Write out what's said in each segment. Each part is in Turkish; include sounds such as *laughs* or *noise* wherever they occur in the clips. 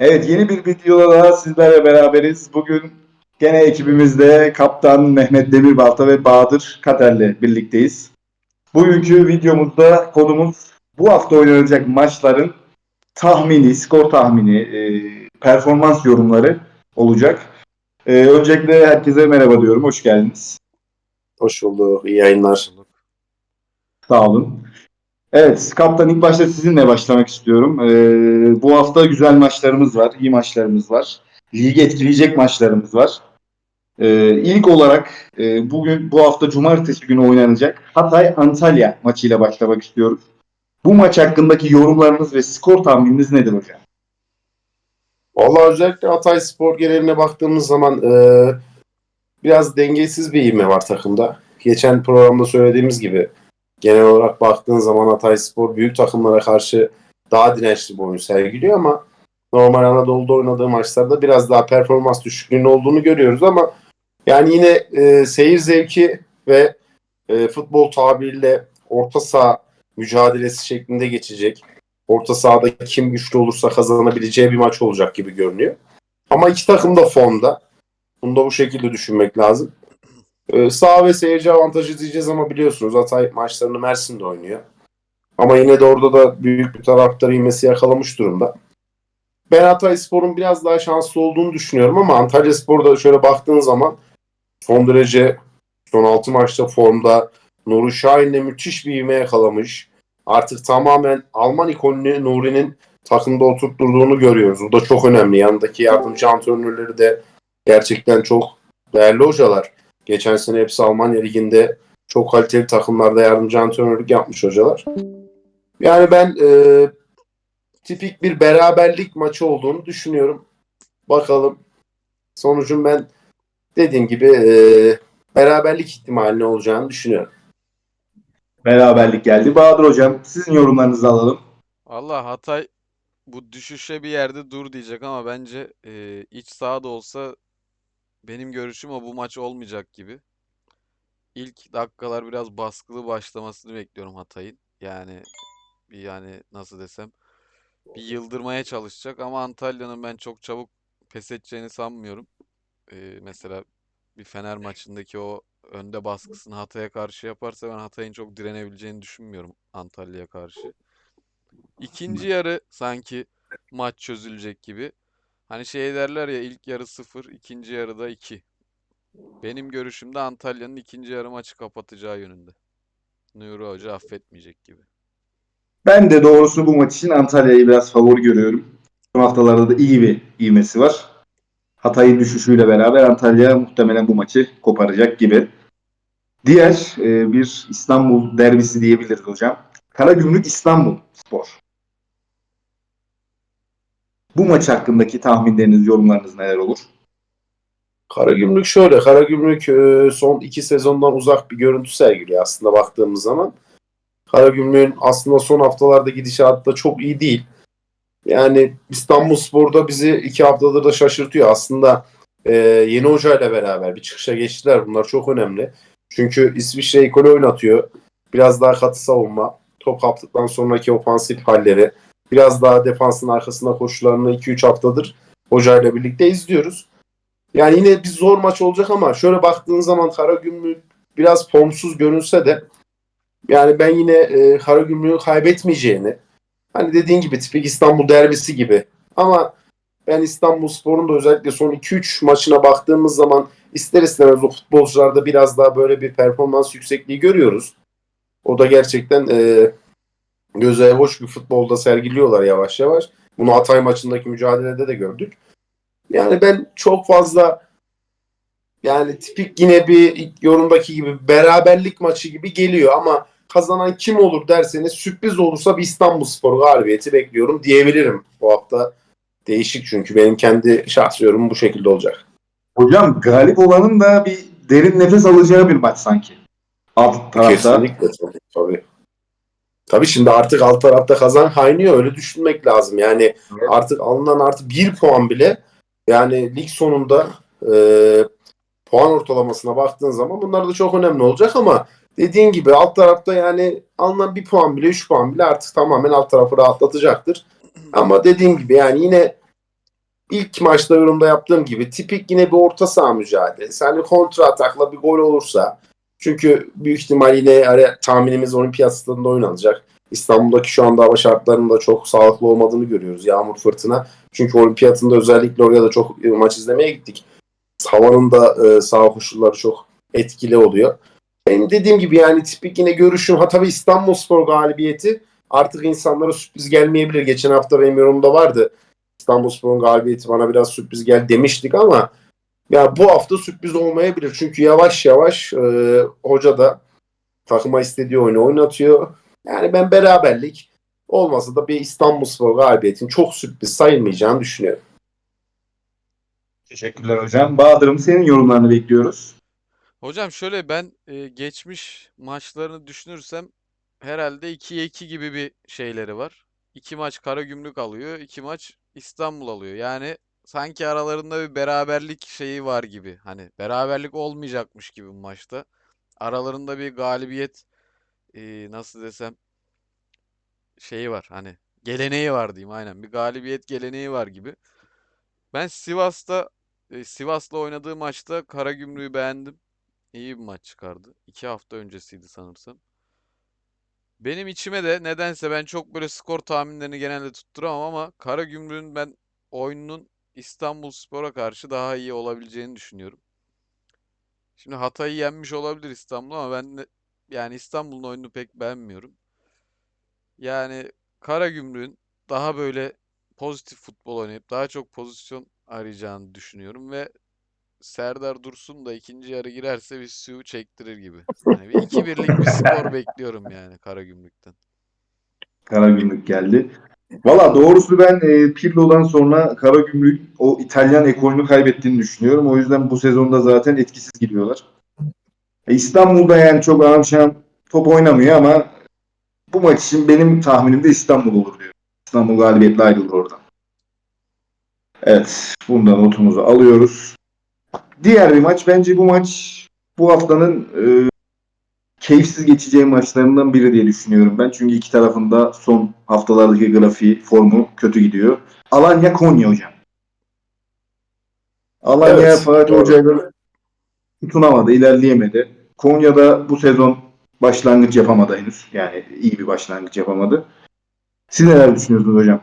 Evet yeni bir videoda daha sizlerle beraberiz. Bugün gene ekibimizde Kaptan Mehmet Demirbalta ve Bahadır Kater'le birlikteyiz. Bugünkü videomuzda konumuz bu hafta oynanacak maçların tahmini, skor tahmini, e, performans yorumları olacak. E, öncelikle herkese merhaba diyorum. Hoş geldiniz. Hoş bulduk. İyi yayınlar. Sağ olun. Evet, kaptan ilk başta sizinle başlamak istiyorum. Ee, bu hafta güzel maçlarımız var, iyi maçlarımız var. Ligi etkileyecek maçlarımız var. Ee, ilk olarak e, bugün bu hafta cumartesi günü oynanacak Hatay Antalya maçıyla başlamak istiyoruz. Bu maç hakkındaki yorumlarınız ve skor tahmininiz nedir hocam? Vallahi özellikle Hatay Spor geneline baktığımız zaman e, biraz dengesiz bir ivme var takımda. Geçen programda söylediğimiz gibi genel olarak baktığın zaman Hatay Spor büyük takımlara karşı daha dirençli bir oyun sergiliyor ama normal Anadolu'da oynadığı maçlarda biraz daha performans düşüklüğünün olduğunu görüyoruz ama yani yine e, seyir zevki ve e, futbol tabiriyle orta saha mücadelesi şeklinde geçecek. Orta sahada kim güçlü olursa kazanabileceği bir maç olacak gibi görünüyor. Ama iki takım da formda. Bunu da bu şekilde düşünmek lazım. Ee, sağ ve seyirci avantajı diyeceğiz ama biliyorsunuz Hatay maçlarını Mersin'de oynuyor. Ama yine de orada da büyük bir taraftar ivmesi yakalamış durumda. Ben Hatay Spor'un biraz daha şanslı olduğunu düşünüyorum ama Antalya Spor'da şöyle baktığın zaman son derece son 6 maçta formda Nuri Şahin'le müthiş bir ivme yakalamış. Artık tamamen Alman ikonunu Nuri'nin takımda oturtturduğunu görüyoruz. Bu da çok önemli. Yanındaki yardımcı antrenörleri de gerçekten çok değerli hocalar. Geçen sene hepsi Almanya Ligi'nde çok kaliteli takımlarda yardımcı antrenörlük yapmış hocalar. Yani ben e, tipik bir beraberlik maçı olduğunu düşünüyorum. Bakalım. Sonucun ben dediğim gibi e, beraberlik ihtimalini olacağını düşünüyorum. Beraberlik geldi. Bahadır hocam sizin yorumlarınızı alalım. Valla Hatay bu düşüşe bir yerde dur diyecek ama bence e, iç sahada olsa benim görüşüm o bu maç olmayacak gibi. İlk dakikalar biraz baskılı başlamasını bekliyorum Hatay'ın. Yani bir yani nasıl desem bir yıldırmaya çalışacak ama Antalya'nın ben çok çabuk pes edeceğini sanmıyorum. E, mesela bir Fener maçındaki o önde baskısını Hatay'a karşı yaparsa ben Hatay'ın çok direnebileceğini düşünmüyorum Antalya'ya karşı. İkinci yarı sanki maç çözülecek gibi. Hani şey derler ya ilk yarı 0, ikinci yarıda 2. Benim görüşümde Antalya'nın ikinci yarı maçı kapatacağı yönünde. Nuri Hoca affetmeyecek gibi. Ben de doğrusu bu maç için Antalya'yı biraz favori görüyorum. Son haftalarda da iyi bir ivmesi var. Hatay'ın düşüşüyle beraber Antalya muhtemelen bu maçı koparacak gibi. Diğer e, bir İstanbul derbisi diyebiliriz hocam. Karagümrük İstanbul Spor. Bu maç hakkındaki tahminleriniz, yorumlarınız neler olur? Karagümrük şöyle. Karagümrük e, son iki sezondan uzak bir görüntü sergiliyor aslında baktığımız zaman. Karagümrük'ün aslında son haftalarda gidişatı da çok iyi değil. Yani İstanbul Spor'da bizi iki haftadır da şaşırtıyor. Aslında e, yeni hocayla beraber bir çıkışa geçtiler. Bunlar çok önemli. Çünkü İsviçre ekolü oynatıyor. Biraz daha katı savunma. Top kaptıktan sonraki ofansif halleri. Biraz daha defansın arkasında koşularını 2-3 haftadır hocayla birlikte izliyoruz. Yani yine bir zor maç olacak ama şöyle baktığın zaman Karagümrük biraz formsuz görünse de yani ben yine e, Karagümrük'ü kaybetmeyeceğini hani dediğin gibi tipik İstanbul derbisi gibi ama ben İstanbul Spor'un da özellikle son 2-3 maçına baktığımız zaman ister istemez o futbolcularda biraz daha böyle bir performans yüksekliği görüyoruz. O da gerçekten e, göze hoş bir futbolda sergiliyorlar yavaş yavaş. Bunu Hatay maçındaki mücadelede de gördük. Yani ben çok fazla yani tipik yine bir yorumdaki gibi beraberlik maçı gibi geliyor ama kazanan kim olur derseniz sürpriz olursa bir İstanbul Spor galibiyeti bekliyorum diyebilirim. Bu hafta değişik çünkü benim kendi şahsi yorumum bu şekilde olacak. Hocam galip olanın da bir derin nefes alacağı bir maç sanki. Alt tarafta. Kesinlikle tabii. tabii. Tabii şimdi artık alt tarafta kazan kaynıyor öyle düşünmek lazım. Yani Evet. artık alınan artı bir puan bile yani lig sonunda e, puan ortalamasına baktığın zaman bunlar da çok önemli olacak ama dediğin gibi alt tarafta yani alınan bir puan bile 3 puan bile artık tamamen alt tarafı rahatlatacaktır. Ama dediğim gibi yani yine ilk maçta yorumda yaptığım gibi tipik yine bir orta saha mücadelesi. Hani kontra atakla bir gol olursa çünkü büyük ihtimal yine ara- tahminimiz olimpiyat stadında oynanacak. İstanbul'daki şu anda hava şartlarının da çok sağlıklı olmadığını görüyoruz. Yağmur, fırtına. Çünkü olimpiyatında özellikle oraya da çok e, maç izlemeye gittik. Havanın da e, sağ koşulları çok etkili oluyor. Benim dediğim gibi yani tipik yine görüşüm. Ha tabii İstanbulspor galibiyeti artık insanlara sürpriz gelmeyebilir. Geçen hafta benim yorumumda vardı. İstanbulspor'un galibiyeti bana biraz sürpriz gel demiştik ama ya bu hafta sürpriz olmayabilir. Çünkü yavaş yavaş e, hoca da takıma istediği oyunu oynatıyor. Yani ben beraberlik olmasa da bir İstanbulspor galibiyetinin çok sürpriz sayılmayacağını düşünüyorum. Teşekkürler hocam. Bahadır'ım senin yorumlarını bekliyoruz. Hocam şöyle ben e, geçmiş maçlarını düşünürsem herhalde 2'ye 2 gibi bir şeyleri var. İki maç Karagümrük alıyor, iki maç İstanbul alıyor. Yani sanki aralarında bir beraberlik şeyi var gibi. Hani beraberlik olmayacakmış gibi bu maçta. Aralarında bir galibiyet e, nasıl desem şeyi var. Hani geleneği var diyeyim aynen. Bir galibiyet geleneği var gibi. Ben Sivas'ta e, Sivas'la oynadığı maçta Karagümrük'ü beğendim. İyi bir maç çıkardı. İki hafta öncesiydi sanırsam. Benim içime de nedense ben çok böyle skor tahminlerini genelde tutturamam ama Karagümrük'ün ben oyununun İstanbulspor'a karşı daha iyi olabileceğini düşünüyorum. Şimdi Hatay'ı yenmiş olabilir İstanbul ama ben de, yani İstanbul'un oyununu pek beğenmiyorum. Yani Karagümrük'ün daha böyle pozitif futbol oynayıp daha çok pozisyon arayacağını düşünüyorum ve Serdar Dursun da ikinci yarı girerse bir su çektirir gibi. Yani bir 2-1'lik bir *laughs* skor bekliyorum yani Karagümrük'ten. Karagümrük geldi. Valla doğrusu ben e, Pirlo'dan sonra Karagümrük o İtalyan ekolünü kaybettiğini düşünüyorum. O yüzden bu sezonda zaten etkisiz gidiyorlar. E, İstanbul'da yani çok amşan top oynamıyor ama bu maç için benim tahminimde İstanbul olur diyor. İstanbul galibiyetle ayrılır oradan. Evet. Bundan notumuzu alıyoruz. Diğer bir maç. Bence bu maç bu haftanın e, keyifsiz geçeceği maçlarından biri diye düşünüyorum ben. Çünkü iki tarafında son haftalardaki grafiği, formu kötü gidiyor. Alanya Konya hocam. Alanya Evet, Fatih. Hoca'yla tutunamadı, ilerleyemedi. Konya'da bu sezon başlangıç yapamadı henüz. Yani iyi bir başlangıç yapamadı. Siz neler düşünüyorsunuz hocam?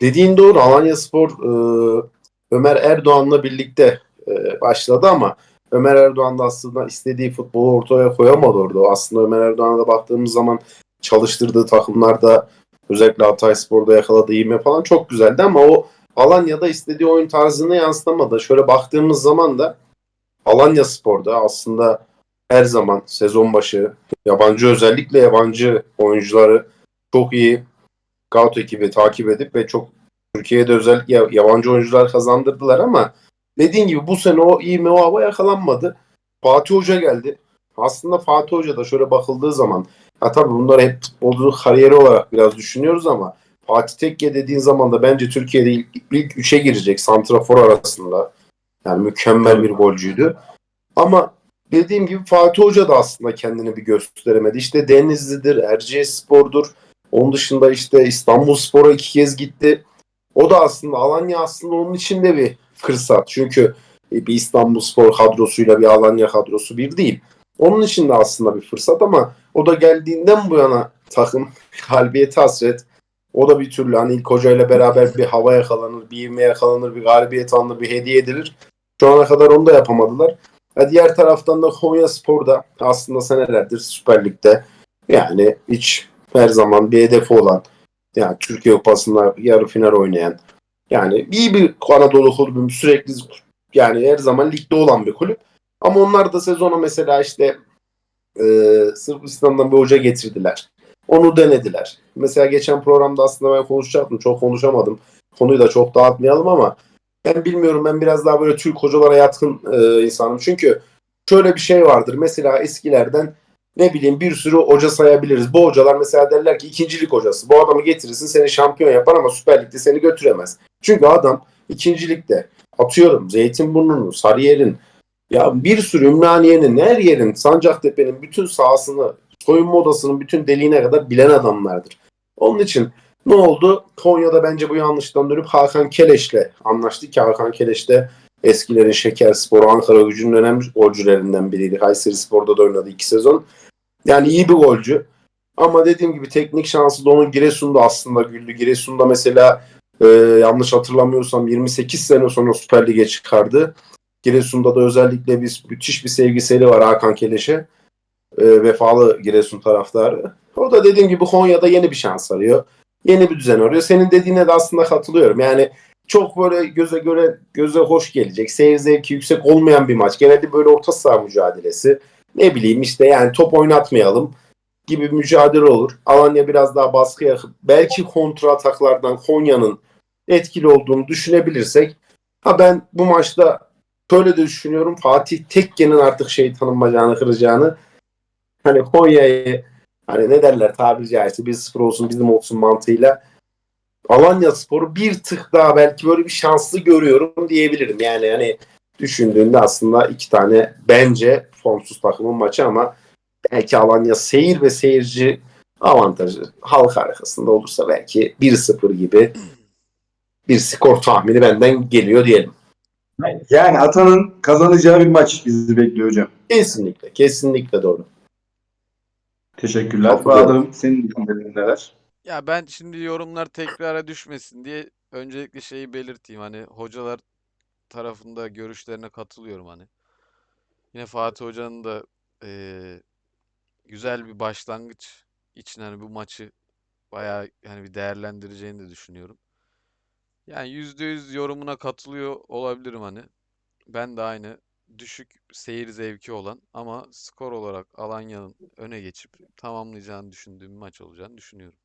Dediğin doğru. Alanya Spor e, Ömer Erdoğan'la birlikte e, başladı ama Ömer Erdoğan da aslında istediği futbolu ortaya koyamadı orada. Aslında Ömer Erdoğan'a da baktığımız zaman çalıştırdığı takımlarda özellikle Hatay Spor'da yakaladığı ivme falan çok güzeldi ama o Alanya'da istediği oyun tarzını yansıtamadı. Şöyle baktığımız zaman da Alanya Spor'da aslında her zaman sezon başı yabancı özellikle yabancı oyuncuları çok iyi scout ekibi takip edip ve çok Türkiye'de özellikle ya- yabancı oyuncular kazandırdılar ama dediğin gibi bu sene o o hava yakalanmadı. Fatih Hoca geldi. Aslında Fatih Hoca da şöyle bakıldığı zaman ya tabii bunları hep futbolculuk kariyeri olarak biraz düşünüyoruz ama Fatih Tekke dediğin zaman da bence Türkiye'de ilk, ilk üçe girecek santrafor arasında. Yani mükemmel bir golcüydü. Ama dediğim gibi Fatih Hoca da aslında kendini bir gösteremedi. İşte Denizli'dir, Erciyes Spor'dur. Onun dışında işte İstanbul Spor'a iki kez gitti. O da aslında Alanya aslında onun içinde bir fırsat. Çünkü bir İstanbul Spor kadrosuyla bir Alanya kadrosu bir değil. Onun için de aslında bir fırsat ama o da geldiğinden bu yana takım *laughs* galibiyeti hasret. O da bir türlü hani ilk hocayla beraber bir hava yakalanır, bir ivme yakalanır, bir galibiyet alınır, bir hediye edilir. Şu ana kadar onu da yapamadılar. Ha, diğer taraftan da Konya Spor'da aslında senelerdir Süper Lig'de yani hiç her zaman bir hedefi olan yani Türkiye Kupası'nda yarı final oynayan yani iyi bir Anadolu kulübü sürekli yani her zaman ligde olan bir kulüp. Ama onlar da sezona mesela işte e, Sırbistan'dan bir hoca getirdiler. Onu denediler. Mesela geçen programda aslında ben konuşacaktım. Çok konuşamadım. Konuyu da çok dağıtmayalım ama ben bilmiyorum ben biraz daha böyle Türk hocalara yatkın e, insanım. Çünkü şöyle bir şey vardır. Mesela eskilerden ne bileyim bir sürü hoca sayabiliriz. Bu hocalar mesela derler ki ikincilik hocası. Bu adamı getirirsin seni şampiyon yapar ama Süper Lig'de seni götüremez. Çünkü adam ikincilikte atıyorum Zeytinburnu'nun, Sarıyer'in ya bir sürü Ümraniye'nin, her yerin, Sancaktepe'nin bütün sahasını, soyunma odasının bütün deliğine kadar bilen adamlardır. Onun için Ne oldu? Konya'da bence bu yanlıştan dönüp Hakan Keleş'le anlaştı ki Hakan Keleş de eskilerin Şekerspor, Ankara gücünün önemli golcülerinden biriydi. Kayseri Spor'da da oynadı iki sezon. Yani iyi bir golcü. Ama dediğim gibi teknik şansı da onun Giresun'da aslında güldü. Giresun'da mesela e, yanlış hatırlamıyorsam 28 sene sonra Süper Lig'e çıkardı. Giresun'da da özellikle bir müthiş bir sevgiseli var Hakan Keleş'e. E, vefalı Giresun taraftarı. O da dediğim gibi Konya'da yeni bir şans arıyor. Yeni bir düzen arıyor. Senin dediğine de aslında katılıyorum. Yani çok böyle göze göre göze hoş gelecek. Seyir zevki yüksek olmayan bir maç. Genelde böyle orta saha mücadelesi. Ne bileyim işte yani top oynatmayalım gibi mücadele olur. Alanya biraz daha baskı yakıp belki kontra ataklardan Konya'nın etkili olduğunu düşünebilirsek ha ben bu maçta şöyle de düşünüyorum. Fatih Tekke'nin artık şeytanın bacağını kıracağını hani Konya'yı hani ne derler tabiri caizse 1-0 olsun bizim olsun mantığıyla Alanya Spor'u bir tık daha belki böyle bir şanslı görüyorum diyebilirim. Yani hani düşündüğünde aslında iki tane bence formsuz takımın maçı ama belki Alanya seyir ve seyirci avantajı halk arkasında olursa belki 1-0 gibi bir skor tahmini benden geliyor diyelim. Yani Atan'ın kazanacağı bir maç bizi bekliyor hocam. Kesinlikle, kesinlikle doğru. Teşekkürler. Bahadır'ım senin düşüncelerin neler? Ya ben şimdi yorumlar tekrara düşmesin diye öncelikle şeyi belirteyim. Hani hocalar tarafında görüşlerine katılıyorum hani. Yine Fatih Hoca'nın da eee, güzel bir başlangıç için hani bu maçı bayağı yani bir değerlendireceğini de düşünüyorum. Yani %100 yorumuna katılıyor olabilirim hani. Ben de aynı düşük seyir zevki olan ama skor olarak Alanya'nın öne geçip tamamlayacağını düşündüğüm maç olacağını düşünüyorum.